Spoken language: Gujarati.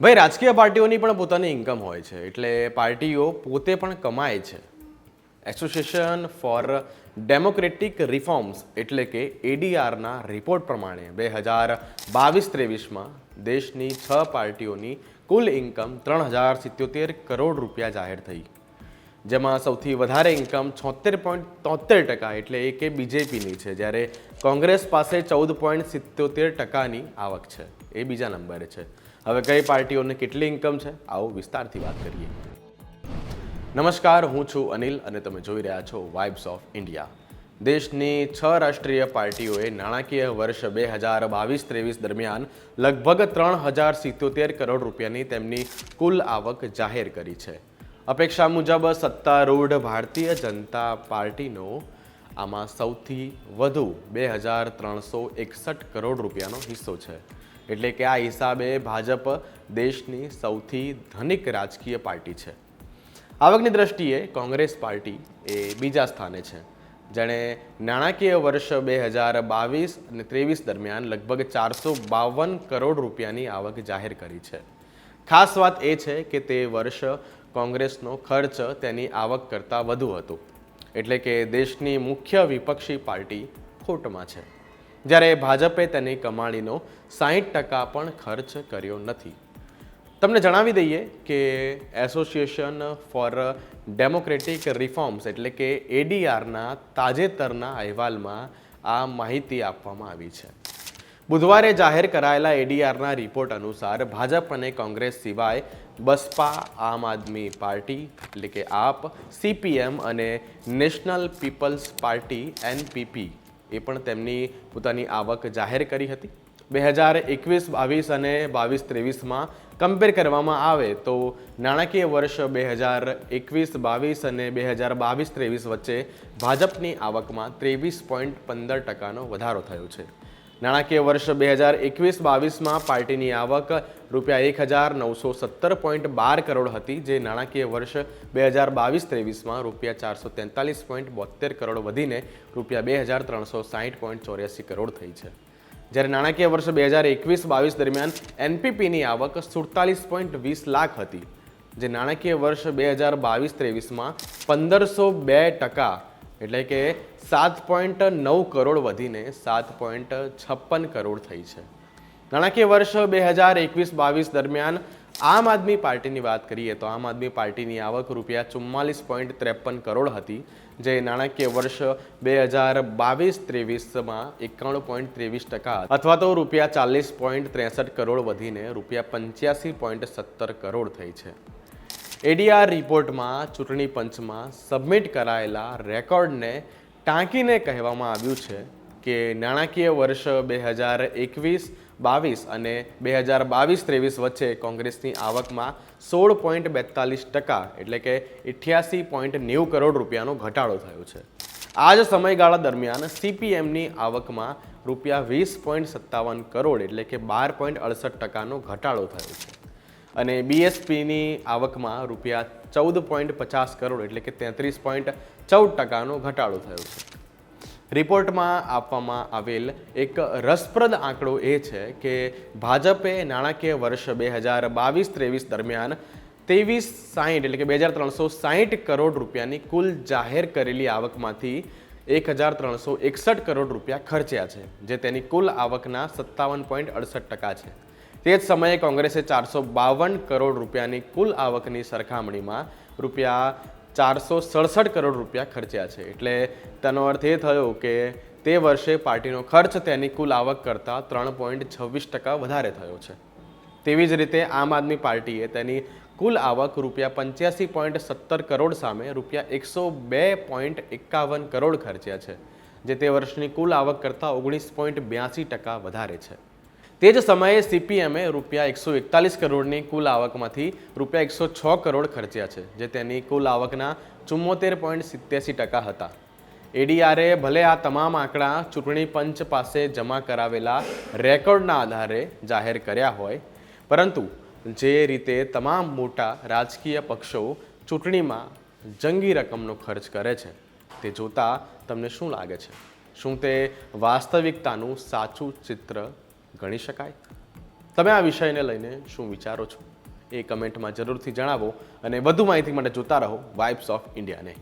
ભાઈ, રાજકીય પાર્ટીઓની પણ પોતાની ઇન્કમ હોય છે. એટલે પાર્ટીઓ પોતે પણ કમાય છે. એસોસિએશન ફોર ડેમોક્રેટિક રિફોર્મ્સ એટલે કે એડીઆરના રિપોર્ટ પ્રમાણે બે હજાર બાવીસ ત્રેવીસમાં દેશની છ પાર્ટીઓની કુલ ઇન્કમ ત્રણ હજાર સિત્યોતેર કરોડ રૂપિયા જાહેર થઈ. જેમાં સૌથી વધારે ઇન્કમ છોતેર પોઈન્ટ તોતેર ટકા એટલે એ કે બીજેપીની છે, જ્યારે કોંગ્રેસ પાસે ચૌદ પોઈન્ટ સિત્યોતેર ટકાની આવક છે. એ બીજા નંબરે છે. હવે કઈ પાર્ટીઓને કેટલી ઇન્કમ છે, આવો વિસ્તારથી વાત કરીએ. નમસ્કાર, હું છું અનિલ અને તમે જોઈ રહ્યા છો વાઇબ્સ ઓફ ઇન્ડિયા દેશની છ રાષ્ટ્રીય પાર્ટીઓએ નાણાકીય વર્ષ બે હજાર બાવીસ ત્રેવીસ દરમિયાન લગભગ ત્રણ હજાર સિત્યોતેર કરોડ રૂપિયાની તેમની કુલ આવક જાહેર કરી છે. અપેક્ષા મુજબ સત્તારૂઢ ભારતીય જનતા પાર્ટીનો આમાં સૌથી વધુ બે હજાર ત્રણસો એકસઠ કરોડ રૂપિયાનો હિસ્સો છે. એટલે કે આ હિસાબે ભાજપ દેશની સૌથી ધનિક રાજકીય પાર્ટી છે. આવકની દ્રષ્ટિએ કોંગ્રેસ પાર્ટી એ બીજા સ્થાને છે. જેણે નાણાકીય વર્ષ બે હજાર બાવીસ અને ત્રેવીસ દરમિયાન લગભગ ચારસો બાવન કરોડ રૂપિયાની આવક જાહેર કરી છે. ખાસ વાત એ છે કે તે વર્ષ કોંગ્રેસનો ખર્ચ તેની આવક કરતાં વધુ હતો. એટલે કે દેશની મુખ્ય વિપક્ષી પાર્ટી ખોટમાં છે. જ્યારે ભાજપે તેની કમાણીનો સાહીઠ ટકા પણ ખર્ચ કર્યો નથી. તમને જણાવી દઈએ કે એસોસિએશન ફોર ડેમોક્રેટિક રિફોર્મ્સ એટલે કે એડીઆરના તાજેતરના અહેવાલમાં આ માહિતી આપવામાં આવી છે. બુધવારે જાહેર કરાયેલા એડીઆરના રિપોર્ટ અનુસાર ભાજપ અને કોંગ્રેસ સિવાય બસપા, આમ આદમી પાર્ટી એટલે કે આપ, સીપીએમ અને નેશનલ પીપલ્સ પાર્ટી, એનપીપી એ પણ તેમની પોતાની આવક જાહેર કરી હતી. બે હજાર એકવીસ બાવીસ અને બાવીસ ત્રેવીસમાં કમ્પેર કરવામાં આવે તો નાણાકીય વર્ષ બે હજાર એકવીસ બાવીસ અને બે હજાર બાવીસ ત્રેવીસ વચ્ચે ભાજપની આવકમાં ત્રેવીસ પોઈન્ટ પંદર ટકાનો વધારો થયો છે. નાણાકીય વર્ષ બે હજાર એકવીસ બાવીસમાં પાર્ટીની આવક રૂપિયા એક હજાર નવસો સત્તર પોઈન્ટ બાર કરોડ હતી, જે નાણાકીય વર્ષ બે હજાર બાવીસ ત્રેવીસમાં રૂપિયા ચારસો તેતાલીસ પોઈન્ટ બોતેર કરોડ વધીને રૂપિયા બે હજાર ત્રણસો સાહીઠ પોઈન્ટ ચોર્યાસી કરોડ થઈ છે. જ્યારે નાણાકીય વર્ષ બે હજાર એકવીસ બાવીસ દરમિયાન એનપીપીની આવક સુડતાલીસ પોઈન્ટ વીસ લાખ હતી, જે નાણાકીય વર્ષ બે હજાર બાવીસ ત્રેવીસમાં પંદરસો બે ટકા એટલે કે સાત પોઈન્ટ નવ કરોડ વધીને સાત પોઈન્ટ છપ્પન કરોડ થઈ છે. નાણાકીય વર્ષ બે હજાર એકવીસ બાવીસ દરમિયાન આમ આદમી પાર્ટીની વાત કરીએ તો આમ આદમી પાર્ટીની આવક રૂપિયા ચુમ્માલીસ પોઈન્ટ ત્રેપન કરોડ હતી, જે નાણાકીય વર્ષ બે હજાર બાવીસ ત્રેવીસમાં એકાણું પોઈન્ટ ત્રેવીસ ટકા અથવા તો રૂપિયા ચાલીસ પોઈન્ટ ત્રેસઠ કરોડ વધીને રૂપિયા પંચ્યાસી પોઈન્ટ સત્તર કરોડ થઈ છે. એડીઆર રિપોર્ટમાં ચૂંટણી પંચમાં સબમિટ કરાયેલા રેકોર્ડને ટાંકીને કહેવામાં આવ્યું છે કે નાણાકીય વર્ષ બે હજાર એકવીસ બાવીસ અને બે હજાર બાવીસ ત્રેવીસ વચ્ચે કોંગ્રેસની આવકમાં સોળ પોઈન્ટ બેતાલીસ ટકા એટલે કે ઇઠ્યાસી પોઈન્ટ નેવું કરોડ રૂપિયાનો ઘટાડો થયો છે. આ જ સમયગાળા દરમિયાન સીપીએમની આવકમાં રૂપિયા વીસ પોઈન્ટ સત્તાવન કરોડ એટલે કે બાર પોઈન્ટ અડસઠ ટકાનો ઘટાડો થયો છે. અને બીએસપીની આવકમાં રૂપિયા ચૌદ પોઈન્ટ પચાસ કરોડ એટલે કે તેત્રીસ પોઈન્ટ ચૌદ ટકાનો ઘટાડો થયો છે. રિપોર્ટમાં આપવામાં આવેલ એક રસપ્રદ આંકડો એ છે કે ભાજપે નાણાકીય વર્ષ બે હજાર બાવીસ ત્રેવીસ દરમિયાન ત્રેવીસ સાહીઠ એટલે કે બે હજાર ત્રણસો સાહીઠ કરોડ રૂપિયાની કુલ જાહેર કરેલી આવકમાંથી એક હજાર ત્રણસો એકસઠ કરોડ રૂપિયા ખર્ચ્યા છે, જે તેની કુલ આવકના સત્તાવન પોઈન્ટ અડસઠ ટકા છે. તે જ સમયે કોંગ્રેસે ચારસો બાવન કરોડ રૂપિયાની કુલ આવકની સરખામણીમાં રૂપિયા ચારસો સડસઠ કરોડ રૂપિયા ખર્ચ્યા છે. એટલે તેનો અર્થ એ થયો કે તે વર્ષે પાર્ટીનો ખર્ચ તેની કુલ આવક કરતાં ત્રણ પોઈન્ટ છવ્વીસ ટકા વધારે થયો છે. તેવી જ રીતે આમ આદમી પાર્ટીએ તેની કુલ આવક રૂપિયા પંચ્યાસી પોઈન્ટ સત્તર કરોડ સામે રૂપિયા એકસો બે પોઈન્ટ એકાવન કરોડ ખર્ચ્યા છે, જે તે વર્ષની કુલ આવક કરતાં ઓગણીસ પોઈન્ટ બ્યાસી ટકા વધારે છે. તે જ સમયે સીપીએમએ રૂપિયા એકસો એકતાલીસ કરોડની કુલ આવકમાંથી રૂપિયા એકસો છ કરોડ ખર્ચ્યા છે, જે તેની કુલ આવકના ચુમ્મોતેર પોઈન્ટ સિત્યાસી ટકા હતા. એડીઆરએ ભલે આ તમામ આંકડા ચૂંટણી પંચ પાસે જમા કરાવેલા રેકોર્ડના આધારે જાહેર કર્યા હોય, પરંતુ જે રીતે તમામ મોટા રાજકીય પક્ષો ચૂંટણીમાં જંગી રકમનો ખર્ચ કરે છે, તે જોતાં તમને શું લાગે છે? શું તે વાસ્તવિકતાનું સાચું ચિત્ર ગણી શકાય? તમે આ વિષયને લઈને શું વિચારો છો? એ કમેન્ટમાં જરૂરથી જણાવો અને વધુ માહિતી માટે જોતા રહો વાઇબ્સ ઓફ ઇન્ડિયાને